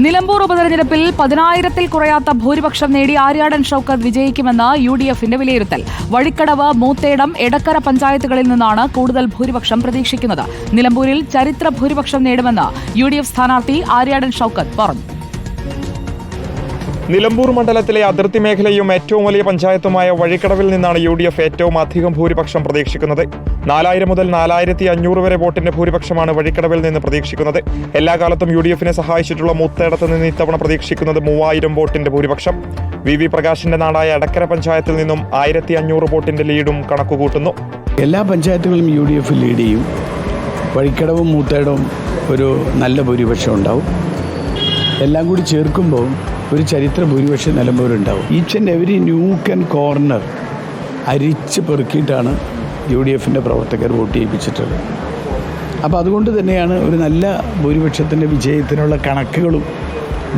നിലമ്പൂർ ഉപതെരഞ്ഞെടുപ്പിൽ പതിനായിരത്തിൽ കുറയാത്ത ഭൂരിപക്ഷം നേടി ആര്യാടൻ ഷൌക്കത്ത് വിജയിക്കുമെന്ന് യു ഡി എഫിന്റെ വിലയിരുത്തൽ. വഴിക്കടവ് മൂത്തേടം എടക്കര പഞ്ചായത്തുകളിൽ നിന്നാണ് കൂടുതൽ ഭൂരിപക്ഷം പ്രതീക്ഷിക്കുന്നത്. നിലമ്പൂരിൽ ചരിത്ര ഭൂരിപക്ഷം നേടുമെന്ന് യു ഡി എഫ് സ്ഥാനാർത്ഥി ആര്യാടൻ ഷൌക്കത്ത് പറഞ്ഞു. നിലമ്പൂർ മണ്ഡലത്തിലെ അതിർത്തി മേഖലയും ഏറ്റവും വലിയ പഞ്ചായത്തുമായ വഴിക്കടവിൽ നിന്നാണ് യു ഡി എഫ് ഏറ്റവും അധികം ഭൂരിപക്ഷം പ്രതീക്ഷിക്കുന്നത്. നാലായിരം മുതൽ നാലായിരത്തി അഞ്ഞൂറ് വരെ വോട്ടിന്റെ ഭൂരിപക്ഷമാണ് വഴിക്കടവിൽ നിന്ന് പ്രതീക്ഷിക്കുന്നത്. എല്ലാ കാലത്തും യു ഡി എഫിനെ സഹായിച്ചിട്ടുള്ള മുത്തേടത്ത് നിന്ന് ഇത്തവണ പ്രതീക്ഷിക്കുന്നത് മൂവായിരം വോട്ടിന്റെ ഭൂരിപക്ഷം. വി വി പ്രകാശിന്റെ നാടായ അടക്കര പഞ്ചായത്തിൽ നിന്നും ആയിരത്തി അഞ്ഞൂറ് വോട്ടിന്റെ ലീഡും കണക്കുകൂട്ടുന്നു. എല്ലാ പഞ്ചായത്തുകളും യു ഡി എഫ് ലീഡ് ചെയ്യും. വഴിക്കടവും മൂത്തേടവും ഒരു നല്ല ഭൂരിപക്ഷം ഉണ്ടാവും. എല്ലാം കൂടി ചേർക്കുമ്പോൾ ഒരു ചരിത്ര ഭൂരിപക്ഷം നിലമ്പൂരുണ്ടാവും each and every nook and corner അരിച്ച് പെറുക്കിയിട്ടാണ് യു ഡി എഫിന്റെ പ്രവർത്തകർ വോട്ട് ചെയ്യിപ്പിച്ചിട്ടുള്ളത്. അപ്പോൾ അതുകൊണ്ട് തന്നെയാണ് ഒരു നല്ല ഭൂരിപക്ഷത്തിന്റെ വിജയത്തിനുള്ള കണക്കുകളും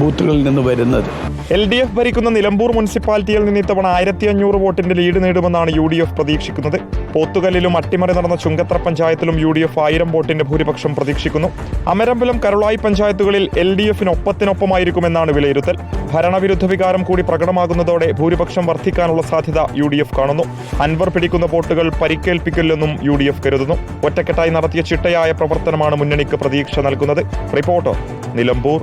ബൂത്തുകളിൽ നിന്ന് വരുന്നത്. എൽ ഡി എഫ് ഭരിക്കുന്ന നിലമ്പൂർ മുനിസിപ്പാലിറ്റിയിൽ നിന്ന് ഇത്തവണ ആയിരത്തി അഞ്ഞൂറ് വോട്ടിന്റെ ലീഡ് നേടുമെന്നാണ് യു ഡി എഫ് പ്രതീക്ഷിക്കുന്നത്. പോത്തുകല്ലിലും അട്ടിമറി നടന്ന ചുങ്കത്ര പഞ്ചായത്തിലും യു ഡി എഫ് ആയിരം വോട്ടിന്റെ ഭൂരിപക്ഷം പ്രതീക്ഷിക്കുന്നു. അമരമ്പലം കരുളായി പഞ്ചായത്തുകളിൽ എൽ ഡി എഫിന് ഒപ്പത്തിനൊപ്പമായിരിക്കുമെന്നാണ് വിലയിരുത്തൽ. ഭരണവിരുദ്ധ വികാരം കൂടി പ്രകടമാകുന്നതോടെ ഭൂരിപക്ഷം വർദ്ധിക്കാനുള്ള സാധ്യത യു ഡി എഫ് കാണുന്നു. അൻവർ പിടിക്കുന്ന വോട്ടുകൾ പരിക്കേൽപ്പിക്കില്ലെന്നും യു ഡി എഫ് കരുതുന്നു. ഒറ്റക്കെട്ടായി നടത്തിയ ചിട്ടയായ പ്രവർത്തനമാണ് മുന്നണിക്ക് പ്രതീക്ഷ നൽകുന്നത്. റിപ്പോർട്ടർ നിലമ്പൂർ.